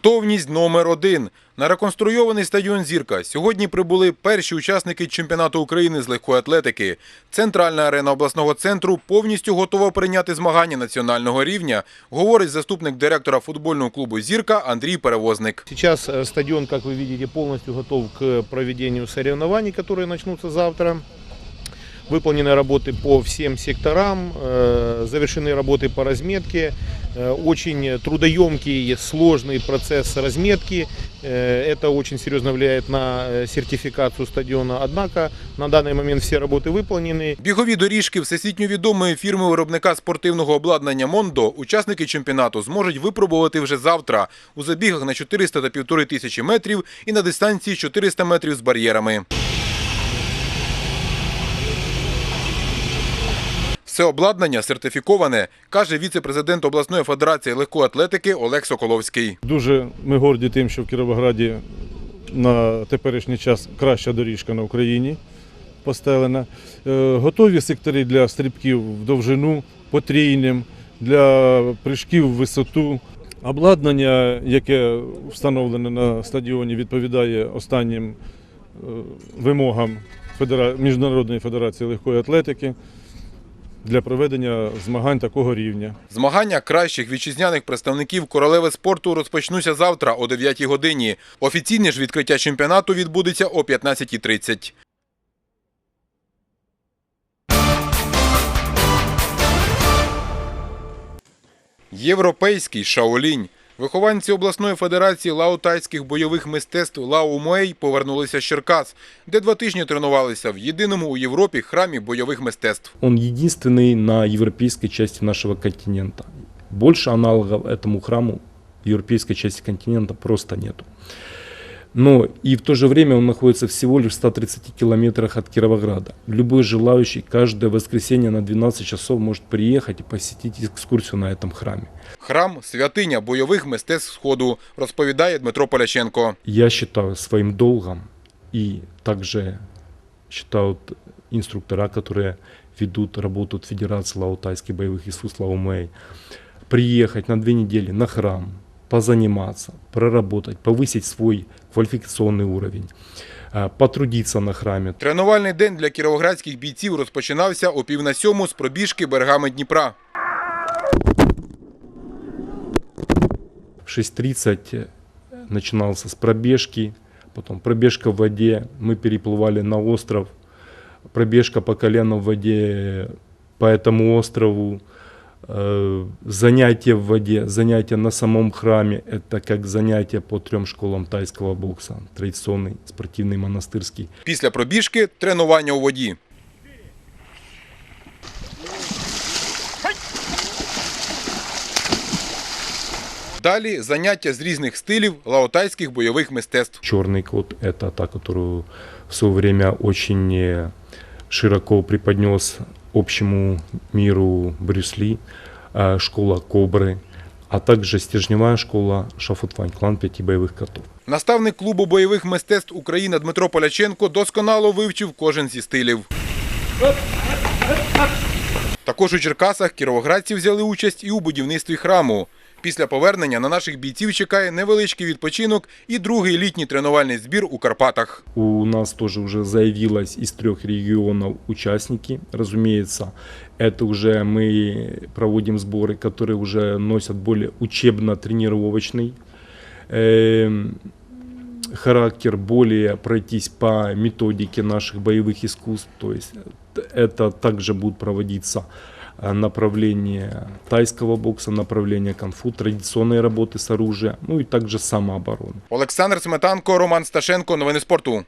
Готовність номер один. На реконструйований стадіон Зірка сьогодні прибули перші учасники чемпіонату України з легкої атлетики. Центральна арена обласного центру повністю готова прийняти змагання національного рівня, говорить заступник директора футбольного клубу Зірка Андрій Перевозник. Сейчас э, стадион, как вы видите, полностью готов к проведению соревнований, которые начнутся завтра. Выполнены работы по всем секторам, э, завершены работы по разметке. Э, Очень трудоемкий, сложный процесс разметки. Э, Это очень серьезно влияет на э, сертификацию стадиона. Однако на данный момент все работы выполнены. Бігові доріжки всесвітньо відомої фірми виробника спортивного обладнання Мондо учасники чемпіонату зможуть випробувати вже завтра у забігах на 400 та 1,5 тисячі метрів і на дистанції 400 метрів з бар'єрами. Все обладнання сертифіковане, каже віце-президент обласної федерації легкої атлетики Олег Соколовський. Дуже ми горді тим, що в Кіровограді на теперішній час краща доріжка на Україні постелена. Е, Готові сектори для стрибків в довжину потрійним, для прыжків в висоту. Обладнання, яке встановлене на стадіоні, відповідає останнім е, вимогам Міжнародної федерації легкої атлетики для проведення змагань такого рівня. Змагання кращих вітчизняних представників королеви спорту розпочнуться завтра о 9 годині. Офіційне ж відкриття чемпіонату відбудеться о 15.30. Європейський шаолінь. Вихованці обласної федерації лаотайських бойових мистецтв Лао Муей повернулися з Черкас, де два тижні тренувалися в єдиному у Європі храмі бойових мистецтв. Он єдиний на європейській части нашого континента. Больше аналогів цьому храму в європейській частині континенту просто нету. Но и в то же время он находится всего лишь в 130 километрах от Кировограда. Любой желающий каждое воскресенье на 12 часов может приехать и посетить экскурсию на этом храме. Храм святиня бойових мистецтв Сходу, розповідає Дмитро Поляченко. Я считаю своим долгом и также считают инструктора, которые ведут работу в Федерации Лаутайских боевых искусств Лаумэй, приехать на две недели на храм, позаниматься, проработать, повысить свой квалификационный уровень, а, потрудиться на храме, Тренувальний день для кіровоградських бійців розпочинався о пів на сьому з пробіжки берегами Дніпра. В 6.30 начинался с пробежки, потом пробежка в воде, мы переплывали на остров, пробежка по колено в воде по этому острову, э, занятия в воде, занятия на самом храме, это как занятия по трем школам тайского бокса, традиционный, спортивный, монастырский. Після пробіжки тренування у воді. Далі заняття з різних стилів лаотайських бойових мистецтв. Черный кот – это та, которую в свое время очень э, широко преподнес общему миру Брюсли, э, школа Кобры, а также стержневая школа Шафутвань, клан пяти боевых котов. Наставник клубу бойових мистецтв Україна Дмитро Поляченко досконало вивчив кожен зі стилів. Також у Черкасах кіровоградці взяли участь і у будівництві храму. Після повернення на наших бійців чекає невеличкий відпочинок і другий літній тренувальний збір у Карпатах. У нас тоже уже заявилось из трех регионов участники. Разумеется, это уже мы проводим сборы, которые уже носят более учебно-тренировочный эм, характер, более пройтись по методике наших боевых искусств. То есть э, это также будут проводиться э, направление тайского бокса, направление конфу, традиционной работы с оружием, ну и также самообороны. Олександр Сметанко, Роман Сташенко. Новини спорту.